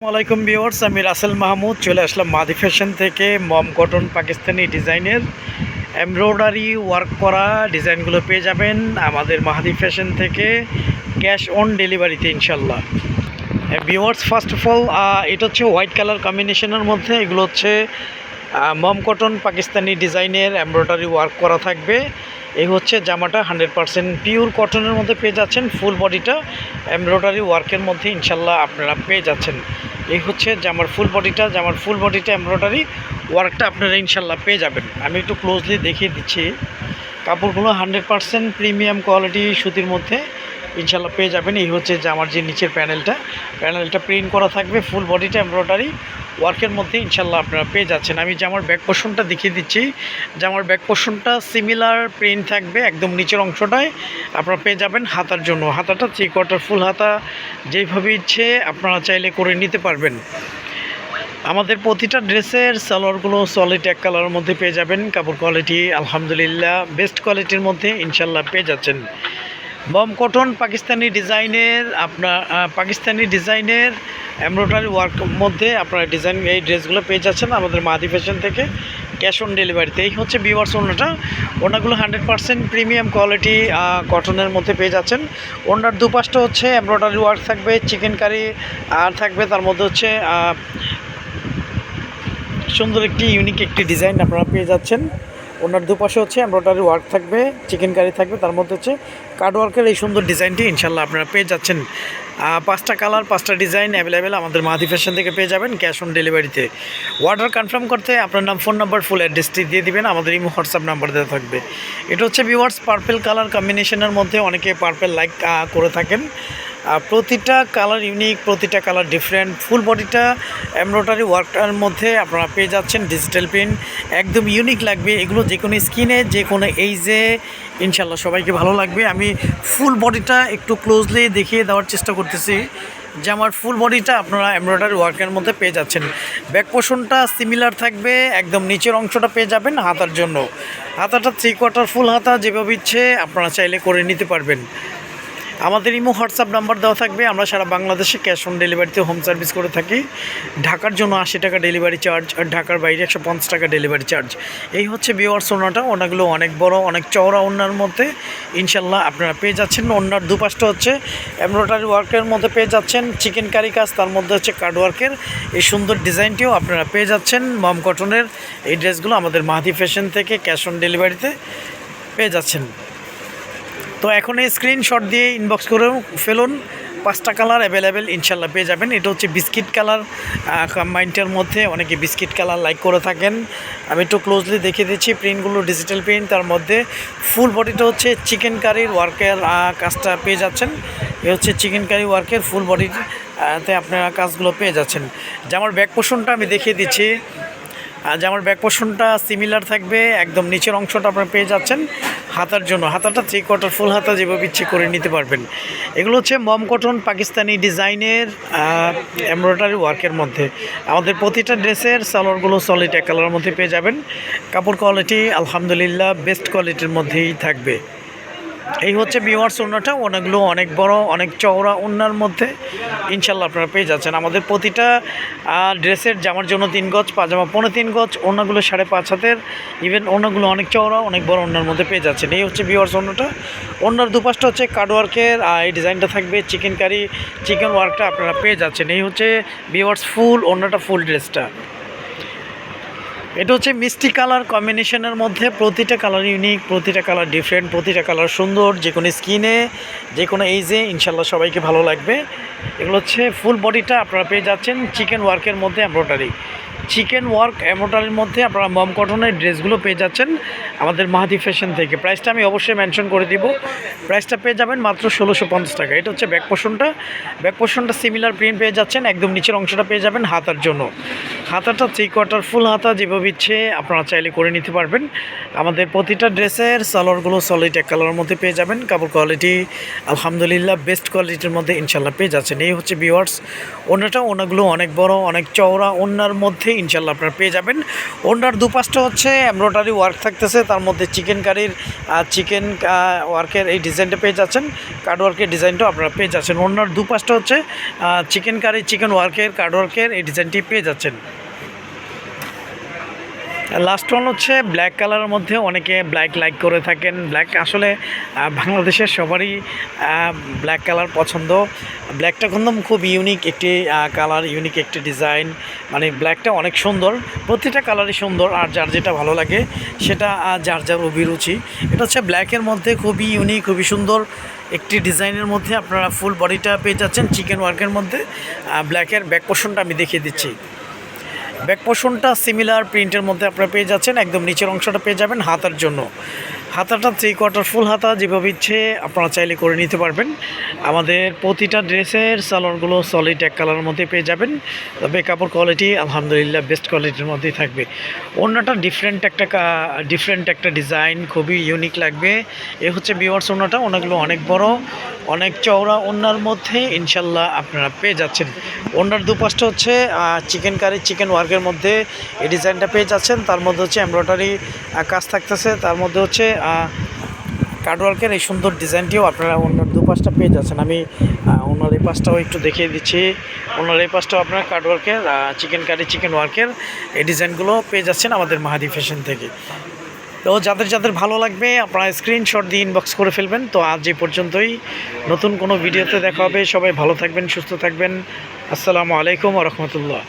আসসালামাইকুম ভিউয়ার্স, আমি রাসেল মাহমুদ, চলে আসলাম মাদি ফ্যাশন থেকে মম কটন পাকিস্তানি ডিজাইনের এমব্রয়ডারি ওয়ার্ক করা ডিজাইনগুলো পেয়ে যাবেন আমাদের মাহাদি ফ্যাশন থেকে ক্যাশ অন ডেলিভারিতে ইনশাল্লাহ ভিউয়ার্স ফার্স্ট অফ অল এটা হচ্ছে হোয়াইট কালার কম্বিনেশনের মধ্যে, এগুলো হচ্ছে মম কটন পাকিস্তানি ডিজাইনের এমব্রয়ডারি ওয়ার্ক করা থাকবে। এই হচ্ছে জামাটা হান্ড্রেড পারসেন্ট পিওর কটনের মধ্যে পেয়ে যাচ্ছেন ফুল বডিটা এমব্রয়ডারি ওয়ার্কের মধ্যে ইনশাল্লাহ আপনারা পেয়ে যাচ্ছেন। এই হচ্ছে জামার ফুল বডিটা জামার ফুল বডিটা এমব্রয়ডারি ওয়ার্কটা আপনারা ইনশাল্লাহ পেয়ে যাবেন। আমি একটু ক্লোজলি দেখিয়ে দিচ্ছি। কাপড়গুলো হান্ড্রেড পারসেন্ট প্রিমিয়াম কোয়ালিটি সুতির মধ্যে ইনশাল্লাহ পেয়ে যাবেন। এই হচ্ছে জামার যে নিচের প্যানেলটা প্যানেলটা প্রিন্ট করা থাকবে ফুল বডিটা এমব্রয়ডারি ওয়ার্কের মধ্যে ইনশাল্লাহ আপনারা পেয়ে যাচ্ছেন। আমি জামার ব্যাক পোর্শনটা দেখিয়ে দিচ্ছি জামার ব্যাক পোর্শনটা সিমিলার প্রিন্ট থাকবে একদম নিচের অংশটায়, আপনারা পেয়ে যাবেন হাতার জন্য। হাতাটা থ্রি কোয়ার্টার ফুল হাতা, যেইভাবে ইচ্ছে আপনারা চাইলে করে নিতে পারবেন। আমাদের প্রতিটা ড্রেসের সালোয়ারগুলো সলিড এক কালারের মধ্যে পেয়ে যাবেন। কাপড় কোয়ালিটি আলহামদুলিল্লাহ বেস্ট কোয়ালিটির মধ্যে ইনশাল্লাহ পেয়ে যাচ্ছেন। বম কটন পাকিস্তানি ডিজাইনের আপনার পাকিস্তানি ডিজাইনের এমব্রয়ডারি ওয়ার্ক মধ্যে আপনারা ডিজাইন এই ড্রেসগুলো পেয়ে যাচ্ছেন আমাদের মাদি ফ্যাশন থেকে ক্যাশ অন ডেলিভারিতে এই হচ্ছে বিওয়ার্স ওনাটা। ওনাগুলো হান্ড্রেড পারসেন্ট প্রিমিয়াম কোয়ালিটি কটনের মধ্যে পেয়ে যাচ্ছেন। ওনার দুপাশটা হচ্ছে এমব্রয়ডারি ওয়ার্ক থাকবে চিকেন কারি আর থাকবে তার মধ্যে হচ্ছে সুন্দর একটি ইউনিক একটি ডিজাইন আপনারা পেয়ে যাচ্ছেন। ওনার দুপাশে হচ্ছে এমব্রয়ডারি ওয়ার্ক থাকবে চিকেন কারি থাকবে, তার মধ্যে হচ্ছে কার্ড ওয়ার্কের এই সুন্দর ডিজাইনটি ইনশাল্লাহ আপনারা পেয়ে যাচ্ছেন। পাঁচটা কালার, পাঁচটা ডিজাইন অ্যাভেলেবেল আমাদের মাহাদি ফ্যাশন থেকে পেয়ে যাবেন ক্যাশ অন ডেলিভারিতে অর্ডার কনফার্ম করতে আপনার নাম ফোন নাম্বার ফুল অ্যাড্রেসটি দিয়ে দিবেন, আমাদের ইমো হোয়াটসঅ্যাপ নাম্বার দেওয়া থাকবে। এটা হচ্ছে ভিওয়ার্স পার্পেল কালার কম্বিনেশনের মধ্যে অনেকে পার্পেল লাইক করে থাকেন। প্রতিটা কালার ইউনিক প্রতিটা কালার ডিফারেন্ট ফুল বডিটা এমব্রয়ডারি ওয়ার্কটার মধ্যে আপনারা পেয়ে যাচ্ছেন ডিজিটাল প্রিন্ট একদম ইউনিক লাগবে। এগুলো যে কোনো স্কিনে যে কোনো এইজে ইনশাল্লাহ সবাইকে ভালো লাগবে। আমি ফুল বডিটা একটু ক্লোজলি দেখিয়ে দেওয়ার চেষ্টা করতেছি যে আমার ফুল বডিটা আপনারা এমব্রয়ডারি ওয়ার্কের মধ্যে পেয়ে যাচ্ছেন। ব্যাক পোর্শনটা সিমিলার থাকবে, একদম নিচের অংশটা পেয়ে যাবেন হাতার জন্য। হাতাটা থ্রি কোয়ার্টার ফুল হাতা, যেভাবে ইচ্ছে আপনারা চাইলে করে নিতে পারবেন। আমাদের ইমো হোয়াটসঅ্যাপ নাম্বার দেওয়া থাকবে। আমরা সারা বাংলাদেশে ক্যাশ অন ডেলিভারিতে হোম সার্ভিস করে থাকি। ঢাকার জন্য আশি টাকা ডেলিভারি চার্জ আর ঢাকার বাইরে একশো পঞ্চাশ টাকা ডেলিভারি চার্জ এই হচ্ছে বিওয়ার্স ওনাটা ওনাগুলো অনেক বড়, অনেক চওড়া ওনার মধ্যে। ইনশাল্লাহ আপনারা পেয়ে যাচ্ছেন। ওনার দুপাশটা হচ্ছে এমব্রয়ডারি ওয়ার্কের মধ্যে পেয়ে যাচ্ছেন। চিকেন কারি কাজ, তার মধ্যে হচ্ছে কার্ড ওয়ার্কের এই সুন্দর ডিজাইনটিও আপনারা পেয়ে যাচ্ছেন। মম কটনের এই ড্রেসগুলো আমাদের মাহাদি ফ্যাশন থেকে ক্যাশ অন ডেলিভারিতে পেয়ে যাচ্ছেন। তো এখন এই স্ক্রিনশট দিয়ে ইনবক্স করেও ফেলুন। পাঁচটা কালার অ্যাভেলেবেল ইনশাল্লাহ পেয়ে যাবেন। এটা হচ্ছে বিস্কিট কালার কম্বাইনটার মধ্যে অনেকে বিস্কিট কালার লাইক করে থাকেন। আমি একটু ক্লোজলি দেখিয়ে দিচ্ছি প্রিন্টগুলো ডিজিটাল প্রিন্ট তার মধ্যে ফুল বডিটা হচ্ছে চিকেন কারির ওয়ার্কের কাজটা পেয়ে যাচ্ছেন। এ হচ্ছে চিকেন কারি ওয়ার্কের ফুল বডির তে আপনারা কাজগুলো পেয়ে যাচ্ছেন। জামার ব্যাক পোর্শনটা আমি দেখিয়ে দিচ্ছি। আর জামার ব্যাক পোর্শনটা সিমিলার থাকবে, একদম নিচের অংশটা আপনারা পেয়ে যাচ্ছেন। হাতার জন্য, হাতাটা থ্রি কোয়ার্টার ফুল হাতা যেভাবে ইচ্ছে করে নিতে পারবেন। এগুলো হচ্ছে মম কটন পাকিস্তানি ডিজাইনের এমব্রয়ডারি ওয়ার্কের মধ্যে। আমাদের প্রতিটা ড্রেসের সালোয়ারগুলো সলিড এক কালারের মধ্যে পেয়ে যাবেন। কাপড় কোয়ালিটি আলহামদুলিল্লাহ বেস্ট কোয়ালিটির মধ্যেই থাকবে। এই হচ্ছে বিওয়ার্স ওনাটা ওনাগুলো অনেক বড়, অনেক চওড়া ওনার মধ্যে। ইনশাল্লাহ আপনারা পেয়ে যাচ্ছেন। আমাদের প্রতিটা ড্রেসের জামার জন্য তিন গজ, পাজামা পনেরো তিন গজ, ওনাগুলো সাড়ে পাঁচ হাতের। ইভেন ওনাগুলো অনেক চওড়া, অনেক বড় ওনার মধ্যে পেয়ে যাচ্ছেন। এই হচ্ছে বিওয়ার্স ওনাটা ওনার দুপাশটা হচ্ছে কার্ড ওয়ার্কের আর এই ডিজাইনটা থাকবে চিকেন কারি চিকেন ওয়ার্কটা আপনারা পেয়ে যাচ্ছেন। এই হচ্ছে বিওয়ার্স ফুল, ওনাটা ফুল ড্রেসটা। এটা হচ্ছে মিষ্টি কালার কম্বিনেশনের মধ্যে প্রতিটা কালার ইউনিক প্রতিটা কালার ডিফারেন্ট প্রতিটা কালার সুন্দর, যে কোনো স্কিনে যে কোনো এইজে ইনশাল্লাহ সবাইকে ভালো লাগবে। এগুলো হচ্ছে ফুল বডিটা আপনারা পেয়ে যাচ্ছেন চিকেন ওয়ার্কের মধ্যে এমব্রয়ডারি চিকেন ওয়ার্ক এমব্রয়ডারির মধ্যে আপনারা মম কটনের ড্রেসগুলো পেয়ে যাচ্ছেন আমাদের মাহাদি ফ্যাশন থেকে। প্রাইসটা আমি অবশ্যই মেনশন করে দিব। প্রাইসটা পেয়ে যাবেন মাত্র ষোলোশো পঞ্চাশ টাকা। এটা হচ্ছে ব্যাক পোর্শনটা ব্যাক পোর্শনটা সিমিলার প্রিন্ট পেয়ে যাচ্ছেন। একদম নিচের অংশটা পেয়ে যাবেন হাতার জন্য। হাতাটা থ্রি কোয়ার্টার ফুল হাতা যেভাবে ইচ্ছে আপনারা চাইলে করে নিতে পারবেন। আমাদের প্রতিটা ড্রেসের সালোয়ারগুলো সলিড এক কালারের মধ্যে পেয়ে যাবেন। কাপড় কোয়ালিটি আলহামদুলিল্লাহ বেস্ট কোয়ালিটির মধ্যে ইনশাল্লাহ পেয়ে যাচ্ছেন। এই হচ্ছে ভিওয়ার্স ওনাটা ওনাগুলো অনেক বড়, অনেক চওড়া, ওনার মধ্যে ইনশাল্লাহ আপনারা পেয়ে যাবেন। ওনার দুপাশটা হচ্ছে এমব্রয়ডারি ওয়ার্ক থাকতেছে, তার মধ্যে চিকেন কারির চিকেন ওয়ার্কের এই ডিজাইনটা পেয়ে যাচ্ছেন। কার্ড ওয়ার্কের ডিজাইনটাও আপনারা পেয়ে যাচ্ছেন। ওনার দুপাশটা হচ্ছে চিকেন কারি চিকেন ওয়ার্কের কার্ড ওয়ার্কের এই ডিজাইনটি পেয়ে যাচ্ছেন। লাস্ট ওয়ান হচ্ছে ব্ল্যাক কালারের মধ্যে অনেকে ব্ল্যাক লাইক করে থাকেন। ব্ল্যাক আসলে বাংলাদেশের সবারই ব্ল্যাক কালার পছন্দ। ব্ল্যাকটা কিন্তু খুব ইউনিক একটি কালার ইউনিক একটি ডিজাইন মানে ব্ল্যাকটা অনেক সুন্দর, প্রতিটা কালারই সুন্দর, আর যার যেটা ভালো লাগে, সেটা যার যার অভিরুচি। এটা হচ্ছে ব্ল্যাকের মধ্যে খুবই ইউনিক খুবই সুন্দর একটি ডিজাইনের মধ্যে আপনারা ফুল বডিটা পেয়ে যাচ্ছেন চিকেন ওয়ার্কের মধ্যে। ব্ল্যাকের ব্যাক পোর্শনটা আমি দেখিয়ে দিচ্ছি। ব্যাক পোষণটা সিমিলার প্রিন্টের মধ্যে আপনারা পেয়ে যাচ্ছেন। একদম নিচের অংশটা পেয়ে যাবেন হাতার জন্য। হাতাটা থ্রি কোয়ার্টার ফুল হাতা যেভাবে ইচ্ছে আপনারা চাইলে করে নিতে পারবেন। আমাদের প্রতিটা ড্রেসের সালোয়ারগুলো সলিড এক কালারের মধ্যে পেয়ে যাবেন। তবে কাপড় কোয়ালিটি আলহামদুলিল্লাহ বেস্ট কোয়ালিটির মধ্যেই থাকবে। অন্যটা ডিফারেন্ট একটা ডিফারেন্ট একটা ডিজাইন খুবই ইউনিক লাগবে। এ হচ্ছে বিওয়ার্স অন্যটা, অনেকগুলো অনেক বড়, অনেক চওড়া ওনার মধ্যে ইনশাল্লাহ আপনারা পেয়ে যাচ্ছেন। ওনার দুপাশটা হচ্ছে চিকেন কারি চিকেন ওয়ার্কের মধ্যে এই ডিজাইনটা পেয়ে যাচ্ছেন। তার মধ্যে হচ্ছে এমব্রয়ডারি কাজ থাকতেছে। তার মধ্যে হচ্ছে কার্ডওয়ার্কের এই সুন্দর ডিজাইনটিও আপনারা ওনার দুপাশটা পেয়ে যাচ্ছেন। আমি ওনার এই পাশটাও একটু দেখিয়ে দিচ্ছি। ওনার এই পাশটাও আপনারা কার্ডওয়ার্কের চিকেন কারি চিকেন ওয়ার্কের এই ডিজাইনগুলো পেয়ে যাচ্ছেন আমাদের মাহাদি ফ্যাশন থেকে। তো যাদের যাদের ভালো লাগবে, আপনারা স্ক্রিনশট দিয়ে ইনবক্স করে ফেলবেন। তো আজ এই পর্যন্তই। নতুন কোনো ভিডিওতে দেখা হবে। সবাই ভালো থাকবেন, সুস্থ থাকবেন। আসসালামু আলাইকুম রহমতুল্লাহ।